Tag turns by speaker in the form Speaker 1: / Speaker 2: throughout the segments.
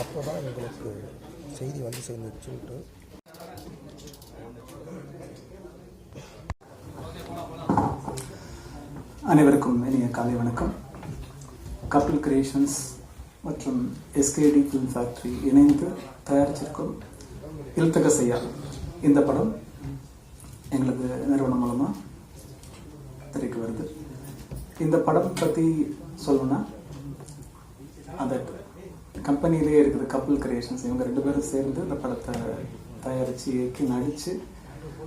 Speaker 1: அப்போ தான் எங்களுக்கு செய்தி வந்து சேர்ந்துச்சுன்ட்டு
Speaker 2: அனைவருக்கும் இனிய காலை வணக்கம். கபில் கிரியேஷன்ஸ் மற்றும் எஸ்கேடி ஃபிலிம் ஃபேக்டரி இணைந்து தயாரிச்சிருக்கும் இழுத்தக செய்யா இந்த படம் எங்களது நிறுவனம் மூலமாக திரைக்கு வருது. இந்த படம் பற்றி சொல்லணும்னா அந்த கம்பெனிலேயே இருக்குது கப்புல் கிரியேஷன்ஸ். இவங்க ரெண்டு பேரும் சேர்ந்து இந்த படத்தை தயாரித்து இயக்கி நடித்து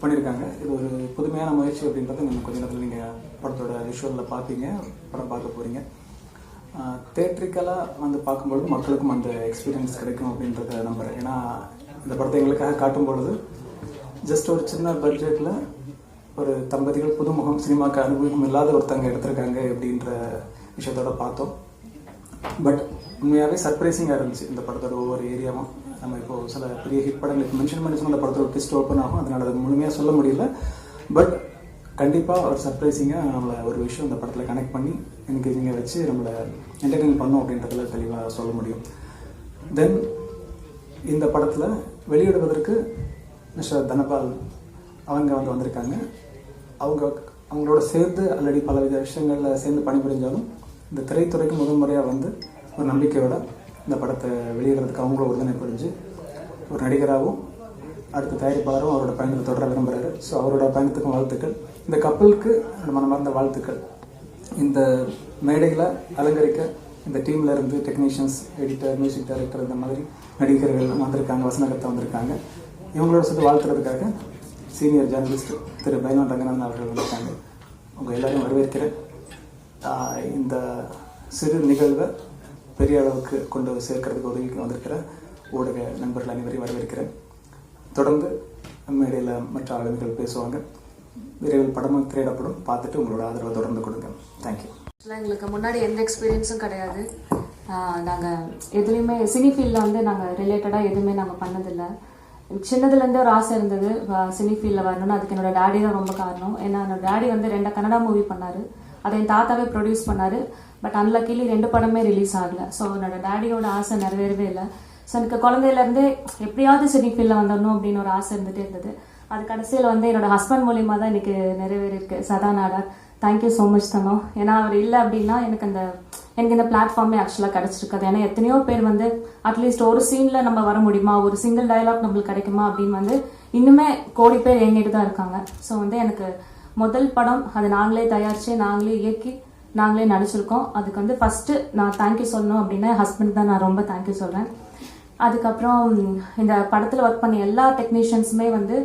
Speaker 2: பண்ணியிருக்காங்க. இது ஒரு புதுமையான முயற்சி அப்படின்றத நீங்கள் கொஞ்ச நேரத்தில் நீங்கள் படத்தோட விஷுவலில் பார்ப்பீங்க படம் பார்க்க போகிறீங்க தேட்ரிக்கலாக வந்து பார்க்கும்பொழுது மக்களுக்கும் அந்த எக்ஸ்பீரியன்ஸ் கிடைக்கும் அப்படின்றத நம்புகிறேன் ஏன்னா இந்த படத்தை எங்களுக்காக காட்டும் பொழுது ஜஸ்ட் ஒரு சின்ன பட்ஜெட்டில் ஒரு தம்பதிகள் புதுமுகம் சினிமாக்கு அனுபவம் இல்லாத ஒருத்தங்க எடுத்திருக்காங்க அப்படின்ற விஷயத்தோட பார்த்தோம். பட் உண்மையாகவே சர்ப்ரைசிங்காக இருந்துச்சு இந்த படத்தோட ஒவ்வொரு ஏரியாவும் நம்ம இப்போ சில பெரிய ஹிட் படங்கள் மென்ஷன் பண்ணி சொன்ன படத்தோட ட்விஸ்ட் ஓப்பன் ஆகும். அதனால அது முழுமையாக சொல்ல முடியல. பட் கண்டிப்பாக ஒரு சர்ப்ரைசிங்காக நம்மளை ஒரு விஷயம் இந்த படத்தில் கனெக்ட் பண்ணி எனக்கு இங்கே வச்சு நம்மளை என்டர்டெயின் பண்ணோம் அப்படின்றதுல தெளிவாக சொல்ல முடியும். தென் இந்த படத்தில் வெளியிடுவதற்கு மிஸ்டர் தனபால் அவங்க வந்து வந்திருக்காங்க. அவங்க அவங்களோட சேர்ந்து ஆல்ரெடி பலவித விஷயங்களில் சேர்ந்து பணிபுரிஞ்சாலும் இந்த திரைத்துறைக்கு முதல் முறையாக வந்து ஒரு நம்பிக்கையோட இந்த படத்தை வெளியிடுறதுக்கு அவங்களும் உறுதுணை புரிஞ்சு ஒரு நடிகராகவும் அடுத்த தயாரிப்பாளரும் அவரோட பயணத்தை தொடர விரும்புகிறாரு ஸோ அவரோட பயணத்துக்கும் வாழ்த்துக்கள். இந்த கப்பலுக்கு மனமார்ந்த வாழ்த்துக்கள். இந்த மேடைகளை அலங்கரிக்க இந்த டீம்ல இருந்து டெக்னீஷியன்ஸ் எடிட்டர் மியூசிக் டைரக்டர் இந்த மாதிரி நடிகர்கள் வந்திருக்காங்க வசனகர்த்தா வந்திருக்காங்க. இவங்களோட சேர்த்து வாழ்த்துறதுக்காக சீனியர் ஜேர்னலிஸ்ட் திரு பைனான் ரங்கநாதன் அவர்கள் வந்திருக்காங்க. உங்கள் எல்லாரையும் வரவேற்கிறேன். இந்த சிறு நிகழ்வை பெரிய அளவுக்கு கொண்டு சேர்க்கறதுக்கு உதவிக்கு வந்திருக்கிற ஊடக நண்பர்கள் அனைவரையும் வரவேற்கிறேன். தொடர்ந்து மேடையில் மற்ற ஆளுமைகள் பேசுவாங்க. விரைவில் படமும் திரையிடப்படும். பார்த்துட்டு உங்களோட ஆதரவை தொடர்ந்து கொடுங்க. தேங்க்யூ
Speaker 3: ஆக்சுவலாக எங்களுக்கு முன்னாடி எந்த எக்ஸ்பீரியன்ஸும் கிடையாது. நாங்கள் எதுலேயுமே சினி ஃபீல்டில் வந்து நாங்கள் ரிலேட்டடாக எதுவுமே நாங்கள் பண்ணதில்லை. சின்னதுலேருந்தே ஒரு ஆசை இருந்தது சினி ஃபீல்டில் வரணும்னு. அதுக்கு என்னோட டேடி தான் ரொம்ப காரணம். ஏன்னா என்னோட டேடி வந்து ரெண்டு கன்னடா மூவி பண்ணார். அதை என் தாத்தாவே ப்ரொடியூஸ் பண்ணார். பட் அன்லக்கிலி ரெண்டு படமே ரிலீஸ் ஆகல. ஸோ என்னோட டேடியோட ஆசை நிறைவேறவே இல்லை. ஸோ எனக்கு குழந்தையிலேருந்தே எப்படியாவது சினி ஃபீல்டில் வந்துடணும் அப்படின்னு ஒரு ஆசை இருந்துகிட்டே இருந்தது. அது கடைசியில் வந்து என்னோட ஹஸ்பண்ட் மூலியமாக தான் எனக்கு நிறைவேறியிருக்கு. Sada Nadar thank you so much Thane ஏன்னா அவர் இல்லை அப்படின்னா எனக்கு அந்த எனக்கு இந்த பிளாட்ஃபார்மே ஆக்சுவலாக கிடச்சிருக்காது. ஏன்னா எத்தனையோ பேர் வந்து அட்லீஸ்ட் ஒரு சீனில் நம்ம வர முடியுமா? ஒரு சிங்கிள் டயலாக் நம்மளுக்கு கிடைக்குமா? அப்படின்னு வந்து இன்னுமே கோடி பேர் எங்கிட்டு தான் இருக்காங்க. ஸோ வந்து எனக்கு முதல் படம் அதை நாங்களே தயாரித்து நாங்களே இயக்கி நாங்களே நடிச்சிருக்கோம். அதுக்கு வந்து ஃபஸ்ட்டு நான் தேங்க்யூ சொல்லணும் அப்படின்னா ஹஸ்பண்ட் தான் நான் ரொம்ப தேங்க்யூ சொல்கிறேன் அதுக்கப்புறம் இந்த படத்தில் ஒர்க் பண்ண எல்லா டெக்னீஷியன்ஸுமே வந்து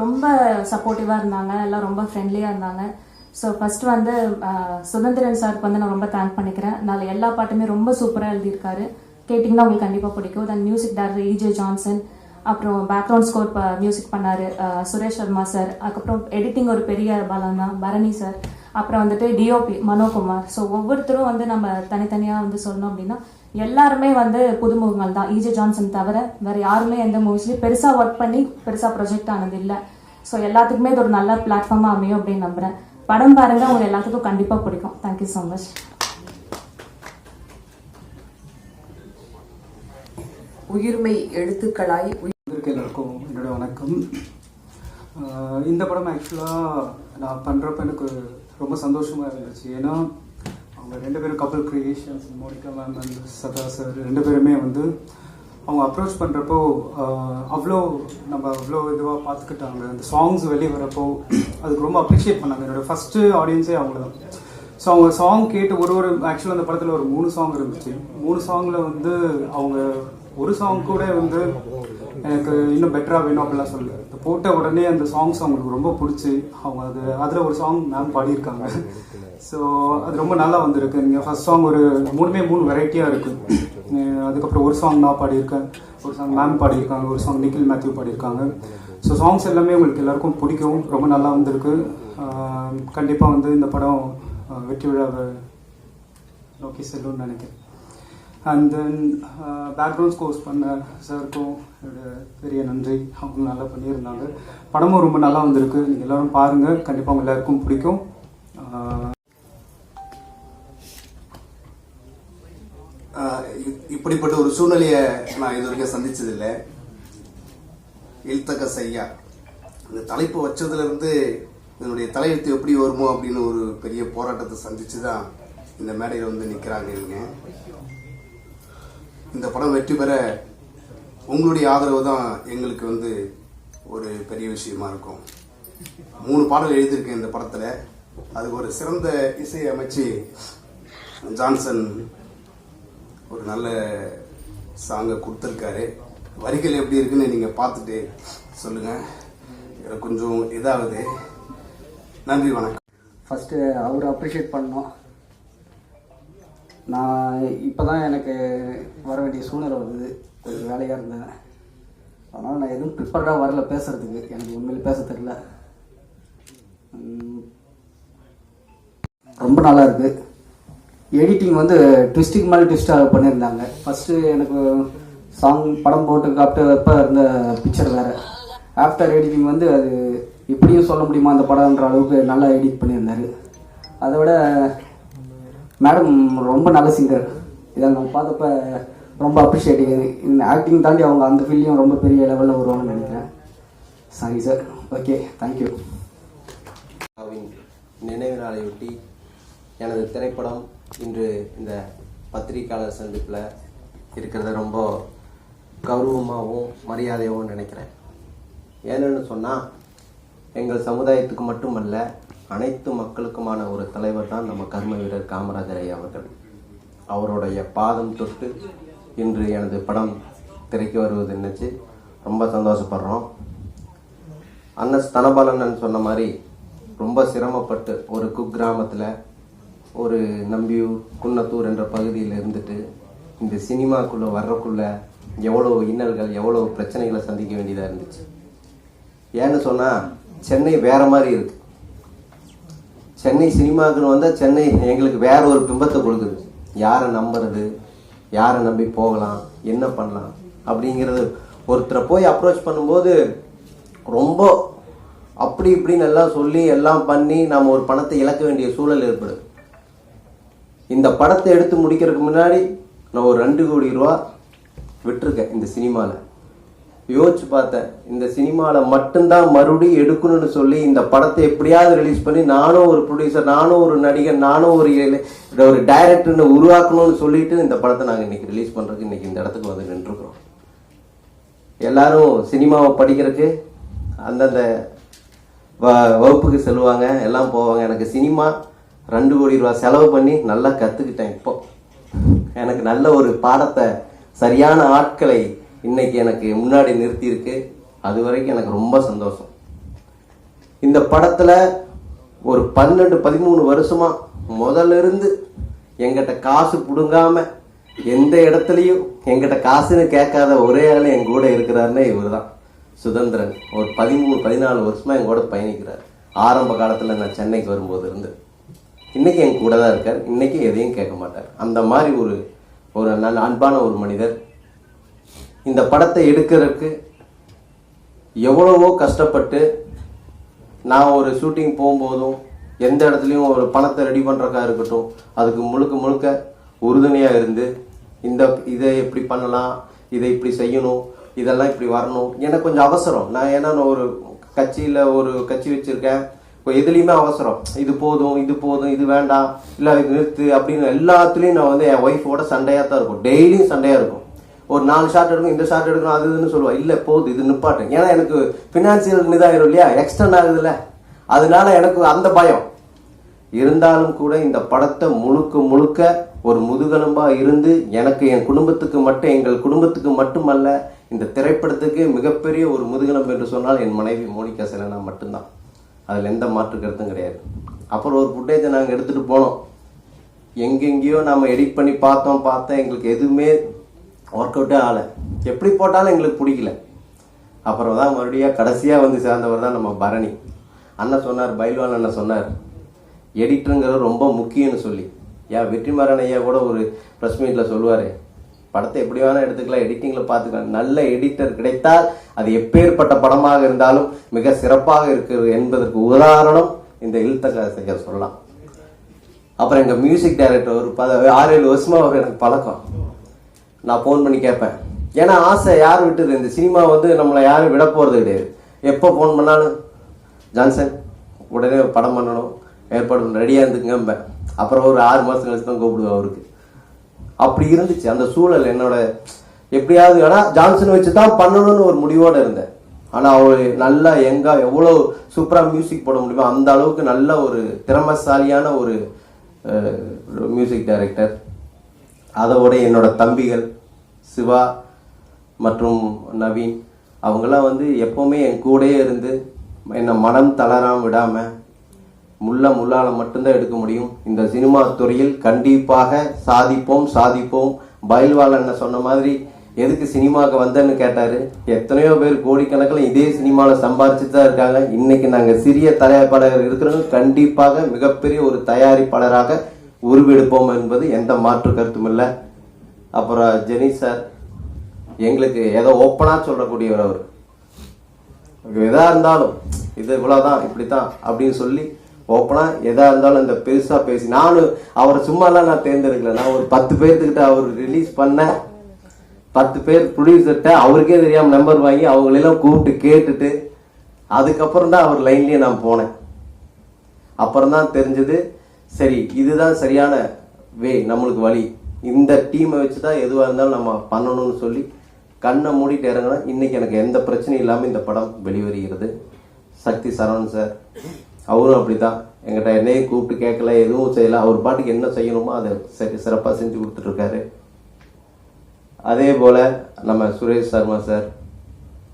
Speaker 3: ரொம்ப சப்போர்ட்டிவாக இருந்தாங்க. எல்லாம் ரொம்ப ஃப்ரெண்ட்லியாக இருந்தாங்க. ஸோ ஃபர்ஸ்ட் வந்து சுதந்திரன் சாருக்கு வந்து நான் ரொம்ப தேங்க் பண்ணிக்கிறேன். நான் எல்லா பாட்டுமே ரொம்ப சூப்பராக எழுதியிருக்காரு. கேட்டிங்கன்னா உங்களுக்கு கண்டிப்பாக பிடிக்கும். Then music director E J Johnson அப்புறம் பேக்ரவுண்ட் ஸ்கோர் மியூசிக் பண்ணாரு சுரேஷ் சர்மா சார் அதுக்கப்புறம் எடிட்டிங் ஒரு பெரிய பலம் தான் பரணி சார் அப்புறம் வந்துட்டு டிஓபி மனோகுமார். ஸோ ஒவ்வொருத்தரும் வந்து நம்ம தனித்தனியாக வந்து சொல்லணும் அப்படின்னா எல்லாருமே வந்து புதுமுகங்கள் தான். இஜே ஜான்சன் தவிர வேறு யாருமே எந்த மூவிஸ்லையும் பெருசாக ஒர்க் பண்ணி பெருசாக ப்ரொஜெக்ட் ஆனது இல்லை. ஸோ எல்லாத்துக்குமே இது ஒரு நல்ல பிளாட்ஃபார்மாக அமையும் அப்படின்னு நம்புறேன். படம் பாருங்க உங்களுக்கு எல்லாத்துக்கும் கண்டிப்பாக பிடிக்கும். தேங்க்யூ ஸோ மச்
Speaker 4: உயிர்மை எழுத்துக்களாய் உயிர்
Speaker 2: வந்திருக்க எல்லாருக்கும் என்னோட வணக்கம் இந்த படம் ஆக்சுவலாக நான் பண்ணுறப்ப எனக்கு ரொம்ப சந்தோஷமாக இருந்துச்சு. ஏன்னா அவங்க ரெண்டு பேரும் Kappal creations Monica ma'am and Sadha sir ரெண்டு பேருமே வந்து அவங்க அப்ரோச் பண்ணுறப்போ அவ்வளோ நம்ம அவ்வளோ இதுவாக பார்த்துக்கிட்டாங்க அந்த சாங்ஸ் வெளியே வரப்போ அதுக்கு ரொம்ப அப்ரிஷியேட் பண்ணாங்க. என்னோட ஃபஸ்ட்டு ஆடியன்ஸே அவங்க தான் ஸோ அவங்க சாங் கேட்டு ஒரு ஒரு ஆக்சுவலாக அந்த படத்தில் ஒரு மூணு சாங் இருந்துச்சு. மூணு சாங்கில் வந்து அவங்க ஒரு சாங் கூட வந்து எனக்கு இன்னும் பெட்டராக வேணும் அப்படிலாம் சொல்லல. போட்ட உடனே அந்த சாங்ஸ் அவங்களுக்கு ரொம்ப பிடிச்சி அவங்க அது அதில் ஒரு சாங் மேம் பாடியிருக்காங்க. ஸோ அது ரொம்ப நல்லா வந்திருக்கு. நீங்கள் ஃபஸ்ட் சாங் ஒரு மூணுமே மூணு வெரைட்டியாக இருக்குது அதுக்கப்புறம் ஒரு சாங் நான் பாடியிருக்கேன் ஒரு சாங் மேம் பாடியிருக்காங்க ஒரு சாங் நிக்கில் மேத்யூ பாடியிருக்காங்க. ஸோ சாங்ஸ் எல்லாமே உங்களுக்கு எல்லாருக்கும் பிடிக்கும். ரொம்ப நல்லா வந்திருக்கு. கண்டிப்பாக வந்து இந்த படம் வெற்றி விழாவை நோக்கி செல்லும்னு நினைக்கிறேன். அண்ட் தென் பேக்ரவுண்ட் ஸ்கோர்ஸ் பண்ண சாருக்கும் பெரிய நன்றி. அவங்க நல்லா பண்ணியிருந்தாங்க. படமும் ரொம்ப நல்லா வந்திருக்கு. நீங்கள் எல்லோரும் பாருங்கள் கண்டிப்பாக உங்க எல்லாருக்கும் பிடிக்கும்.
Speaker 5: இப்படிப்பட்ட ஒரு சூழ்நிலையை நான் இது வரைக்கும் சந்திச்சதில்லை. எழுத்தக்க செய்யா இந்த தலைப்பு வச்சதுலேருந்து என்னுடைய இதனுடைய தலையெழுத்து எப்படி வருமோ அப்படின்னு ஒரு பெரிய போராட்டத்தை சந்தித்து தான் இந்த மேடையில் வந்து நிற்கிறாங்க இவங்க. இந்த படம் வெற்றி பெற உங்களுடைய ஆதரவு தான் எங்களுக்கு வந்து ஒரு பெரிய விஷயமா இருக்கும். மூணு பாடல் எழுதியிருக்கேன் இந்த படத்தில். அதுக்கு ஒரு சிறந்த இசை அமைச்சு ஜான்சன் ஒரு நல்ல சாங்கை கொடுத்துருக்காரு. வரிகள் எப்படி இருக்குன்னு நீங்கள் பார்த்துட்டு சொல்லுங்கள் எனக்கு கொஞ்சம் இதாகுது. நன்றி வணக்கம்.
Speaker 6: ஃபஸ்ட்டு அவரை அப்ரிஷியேட் பண்ணோம் நான் இப்போ தான் எனக்கு வர வேண்டிய சூழ்நிலை வந்தது. கொஞ்சம் வேலையாக இருந்தேன். அதனால் நான் எதுவும் ப்ரிப்பேர்டாக வரல பேசுகிறதுக்கு எனக்கு உண்மையில் பேச தெரில ரொம்ப நல்லா இருக்குது எடிட்டிங் வந்து ட்விஸ்ட்டுக்கு மேலே ட்விஸ்ட்டாக பண்ணியிருந்தாங்க. ஃபஸ்ட்டு எனக்கு சாங் படம் போட்டு காப்பிட்டு வைப்ப இருந்த பிக்சர் வேறு. ஆஃப்டர் எடிட்டிங் வந்து அது இப்படியும் சொல்ல முடியுமா அந்த படம்ன்ற அளவுக்கு நல்லா எடிட் பண்ணியிருந்தார். அதை விட மேடம் ரொம்ப நல்ல சிங்கர் இதை நம்ம பார்த்தப்ப ரொம்ப அப்ரிஷியேட்டிங் இந்த ஆக்டிங் தாண்டி அவங்க அந்த ஃபீல்டையும் ரொம்ப பெரிய லெவலில் வருவாங்கன்னு நினைக்கிறேன். சாரி சார் ஓகே தேங்க்யூ
Speaker 7: நினைவு நாளையொட்டி எனது திரைப்படம் இன்று இந்த பத்திரிக்கையாளர் சந்திப்பில் இருக்கிறத ரொம்ப கௌரவமாகவும் மரியாதையாகவும் நினைக்கிறேன். ஏன்னு சொன்னால் எங்கள் சமுதாயத்துக்கு மட்டுமல்ல அனைத்து மக்களுக்குமான ஒரு தலைவர் தான் நம்ம கர்ம வீரர் காமராஜர் ஐயா அவர்கள். அவருடைய பாதம் தொட்டு இன்று எனது படம் திரைக்கு வருவது நினச்சி ரொம்ப சந்தோஷப்படுறோம். அண்ணன் ஸ்தனபாலன் சொன்ன மாதிரி ரொம்ப சிரமப்பட்டு ஒரு குக்கிராமத்தில் ஒரு நம்பியூர் குன்னத்தூர் என்ற பகுதியில் இருந்துட்டு இந்த சினிமாக்குள்ளே வர்றக்குள்ள எவ்வளோ இன்னல்கள் எவ்வளோ பிரச்சனைகளை சந்திக்க வேண்டியதாக இருந்துச்சு. ஏன்னு சொன்னால் சென்னை வேற மாதிரி இருக்குது சென்னை சினிமாக்குன்னு வந்தால் சென்னை எங்களுக்கு வேற ஒரு பிம்பத்தை கொடுக்குது. யாரை நம்புறது? யாரை நம்பி போகலாம்? என்ன பண்ணலாம்? அப்படிங்கிறது ஒருத்தரை போய் அப்ரோச் பண்ணும்போது ரொம்ப அப்படி இப்படின்னு எல்லாம் சொல்லி எல்லாம் பண்ணி நாம் ஒரு பணத்தை இழக்க வேண்டிய சூழல் ஏற்படுது. இந்த படத்தை எடுத்து முடிக்கிறதுக்கு முன்னாடி நான் ஒரு ரெண்டு கோடி ரூபா விட்டுருக்கேன் இந்த சினிமாவில் யோசிச்சு பார்த்தேன். இந்த சினிமாவில் மட்டும்தான் மறுபடியும் எடுக்கணும்னு சொல்லி இந்த படத்தை எப்படியாவது ரிலீஸ் பண்ணி நானும் ஒரு ப்ரொடியூசர் நானும் ஒரு நடிகர் நானும் ஒரு ஒரு டைரக்டர்னு உருவாக்கணும்னு சொல்லிட்டு இந்த படத்தை நாங்கள் இன்னைக்கு ரிலீஸ் பண்ணுறதுக்கு இன்னைக்கு இந்த இடத்துக்கு வந்து நின்றுருக்கிறோம். எல்லாரும் சினிமாவை படிக்கிறதுக்கு அந்தந்த வ- வகுப்புக்கு செல்வாங்க எல்லாம் போவாங்க. எனக்கு சினிமா ரெண்டு கோடி ரூபா செலவு பண்ணி நல்லா கற்றுக்கிட்டேன் இப்போ. எனக்கு நல்ல ஒரு பாடத்தை சரியான ஆட்களை இன்னைக்கு எனக்கு முன்னாடி நிறுத்தியிருக்கு. அது வரைக்கும் எனக்கு ரொம்ப சந்தோஷம். இந்த படத்தில் ஒரு பன்னெண்டு பதிமூணு வருஷமா முதல்ல இருந்து எங்கிட்ட காசு பிடுங்காம எந்த இடத்துலையும் எங்கிட்ட காசுன்னு கேட்காத ஒரே ஆள் என் கூட இருக்கிறாருன்னா இவர் தான் சுதந்திரன். ஒரு பதிமூணு பதினாலு வருஷமா என் கூட பயணிக்கிறார். ஆரம்ப காலத்தில் நான் சென்னைக்கு வரும்போது இருந்து இன்னைக்கு என் கூட தான் இருக்கார். இன்னைக்கு எதையும் கேட்க மாட்டார். அந்த மாதிரி ஒரு ஒரு நல்ல அன்பான ஒரு மனிதர். இந்த படத்தை எடுக்கிறதுக்கு எவ்வளவோ கஷ்டப்பட்டு நான் ஒரு ஷூட்டிங் போகும்போதும் எந்த இடத்துலையும் ஒரு பணத்தை ரெடி பண்ணுறக்கா இருக்கட்டும் அதுக்கு முழுக்க முழுக்க உறுதுணையாக இருந்து இந்த இதை எப்படி பண்ணலாம் இதை இப்படி செய்யணும் இதெல்லாம் இப்படி வரணும் எனக்கு கொஞ்சம் அவசரம். நான் ஏன்னா நான் ஒரு கட்சியில் ஒரு கட்சி வச்சுருக்கேன். இப்போ எதுலேயுமே அவசரம். இது போதும் இது போதும் இது வேண்டாம் இல்லை இது நிறுத்து அப்படின்னு எல்லாத்துலேயும் நான் வந்து என் ஒய்ஃபோட சண்டையாக தான் இருக்கும். டெய்லியும் சண்டையாக இருக்கும். ஒரு நாலு ஷார்ட் எடுக்கணும் இந்த ஷார்ட் எடுக்கணும் அது இதுன்னு சொல்லுவா. இல்லை போகுது இது நிப்பாட்டேன் ஏன்னா எனக்கு ஃபினான்சியல் இதாகிடும் இல்லையா? எக்ஸ்டர்ன் ஆகுதுல்ல. அதனால எனக்கு அந்த பயம். இருந்தாலும் கூட இந்த படத்தை முழுக்க முழுக்க ஒரு முதுகெலும்பாக இருந்து எனக்கு என் குடும்பத்துக்கு மட்டும் எங்கள் குடும்பத்துக்கு மட்டுமல்ல இந்த திரைப்படத்துக்கு மிகப்பெரிய ஒரு முதுகெலும்பு என்று சொன்னால் என் மனைவி மோனிகா செலனா மட்டும்தான். அதில் எந்த மாற்று கருத்தும் கிடையாது. அப்புறம் ஒரு ஃபுட்டேஜை நாங்கள் எடுத்துகிட்டு போனோம். எங்கெங்கேயோ நாம் எடிட் பண்ணி பார்த்தோம் பார்த்தோம் எங்களுக்கு எதுவுமே ஒர்க் அவுட்டே ஆகலை. எப்படி போட்டாலும் எங்களுக்கு பிடிக்கல. அப்புறம் தான் மறுபடியும் கடைசியாக வந்து சேர்ந்தவர் தான் நம்ம பரணி. அண்ணன் சொன்னார் பைல்வான் அண்ணன் சொன்னார் எடிட்டருங்கிறது ரொம்ப முக்கியம்னு சொல்லி. ஏன் வெற்றிமாறன் ஐயா கூட ஒரு ப்ரெஸ் மீட்டில் சொல்லுவார் படத்தை எப்படி வேணால் எடுத்துக்கலாம் எடிட்டிங்கில் பார்த்துக்கலாம். நல்ல எடிட்டர் கிடைத்தால் அது எப்பேற்பட்ட படமாக இருந்தாலும் மிக சிறப்பாக இருக்கிறது என்பதற்கு உதாரணம் இந்த இழுத்தக சொல்லலாம். அப்புறம் எங்கள் மியூசிக் டைரக்டர் ஒரு பத ஆறு ஏழு வருஷமாக அவர் எனக்கு பழக்கம். நான் ஃபோன் பண்ணி கேட்பேன். ஏன்னா ஆசை யார் விட்டுது? இந்த சினிமா வந்து நம்மளை யாரும் விட போகிறது கிடையாது. எப்போ ஃபோன் பண்ணாலும் ஜான்சன் உடனே படம் பண்ணணும் ஏற்பாடு ரெடியாக இருந்துக்குங்கம்பேன் அப்புறம் ஒரு ஆறு மாதம் கழிச்சு தான் கூப்பிடுவேன் அவருக்கு. அப்படி இருந்துச்சு. அந்த சூழல் என்னோட எப்படியாவது ஆனால் ஜான்சன் வச்சு தான் பண்ணணும்னு ஒரு முடிவோடு இருந்தேன். ஆனால் அவர் நல்லா எங்கே எவ்வளோ சூப்பராக மியூசிக் போட முடியுமோ அந்த அளவுக்கு நல்ல ஒரு திறமசாலியான ஒரு மியூசிக் டைரக்டர் அதோட என்னோட தம்பிகள் சிவா மற்றும் நவீன் அவங்கெல்லாம் வந்து எப்போவுமே என் கூடயே இருந்து என்னை மனம் தளராம விடாமல் முள்ள முள்ளால் மட்டும்தான் எடுக்க முடியும். இந்த சினிமா துறையில் கண்டிப்பாக சாதிப்போம் சாதிப்போம். பயில்வாள் சொன்ன மாதிரி எதுக்கு சினிமாவுக்கு வந்தேன்னு கேட்டாரு. எத்தனையோ பேர் கோடிக்கணக்கில் இதே சினிமாவில் சம்பாரிச்சு தான் இருக்காங்க. இன்னைக்கு நாங்கள் சிறிய தயாரிப்பாளர் இருக்கிறவங்க கண்டிப்பாக மிகப்பெரிய ஒரு தயாரிப்பாளராக உருவெடுப்போம் என்பது எந்த மாற்று கருத்தும் இல்லை. அப்புறம் ஜெனி சார் எங்களுக்கு ஏதோ ஓப்பனாக சொல்லக்கூடியவர் அவர். எதா இருந்தாலும் இது இவ்வளவுதான் இப்படித்தான் அப்படின்னு சொல்லி ஓப்பனாக எதா இருந்தாலும் இந்த பெருசாக பேசி நானும் அவரை சும்மாலாம் நான் தேர்ந்தெடுக்கல. நான் ஒரு பத்து பேர்த்துக்கிட்ட அவர் ரிலீஸ் பண்ண பத்து பேர் ப்ரொடியூசர்கிட்ட அவருக்கே தெரியாமல் நம்பர் வாங்கி அவங்களெல்லாம் கூப்பிட்டு கேட்டுட்டு அதுக்கப்புறம் தான் அவர் லைன்லேயே நான் போனேன். அப்புறம் தான் தெரிஞ்சது சரி இதுதான் சரியான வே நம்மளுக்கு வழி. இந்த டீமை வச்சு தான் எதுவாக இருந்தாலும் நம்ம பண்ணணும்னு சொல்லி கண்ணை மூடிட்டு இறங்கினா இன்னைக்கு எனக்கு எந்த பிரச்சனையும் இல்லாமல் இந்த படம் வெளிவருகிறது. சக்தி சரவணன் சார் அவரும் அப்படி தான் எங்கிட்ட என்னையும் கூப்பிட்டு கேட்கல எதுவும் செய்யல. அவர் பாட்டுக்கு என்ன செய்யணுமோ அதை சரி சிறப்பாக செஞ்சு கொடுத்துட்ருக்காரு. அதே போல் நம்ம சுரேஷ் சர்மா சார்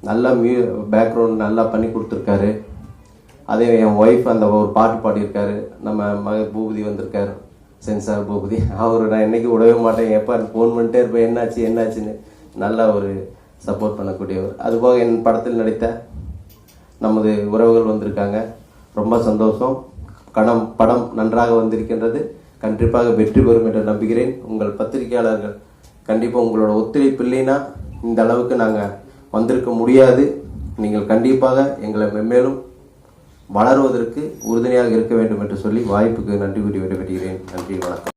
Speaker 7: நல்லா மியூ பேக்ரவுண்ட் நல்லா பண்ணி கொடுத்துருக்காரு. அதே என் ஒய்ஃப் அந்த ஒரு பாட்டு பாடியிருக்காரு. நம்ம மக பூபதி வந்திருக்காரு. சென்சார் பூபதி. அவர் நான் என்றைக்கு விடவே மாட்டேன். எப்போ ஃபோன் பண்ணிட்டே இருப்பேன் என்னாச்சு என்னாச்சுன்னு நல்லா ஒரு சப்போர்ட் பண்ணக்கூடியவர். அதுபோக என் படத்தில் நடித்த நமது உறவுகள் வந்திருக்காங்க. ரொம்ப சந்தோஷம். கடம் படம் நன்றாக வந்திருக்கின்றது. கண்டிப்பாக வெற்றி பெறும் என்று நம்புகிறேன். உங்கள் பத்திரிகையாளர்கள் கண்டிப்பாக உங்களோட ஒத்துழைப்பு இல்லைன்னா இந்த அளவுக்கு நாங்கள் வந்திருக்க முடியாது. நீங்கள் கண்டிப்பாக எங்களை மென்மேலும் வளருவதற்கு உறுதுணையாக இருக்க வேண்டும் என்று சொல்லி வாய்ப்புக்கு நன்றி கூறி விடைபெறுகிறேன். நன்றி வணக்கம்.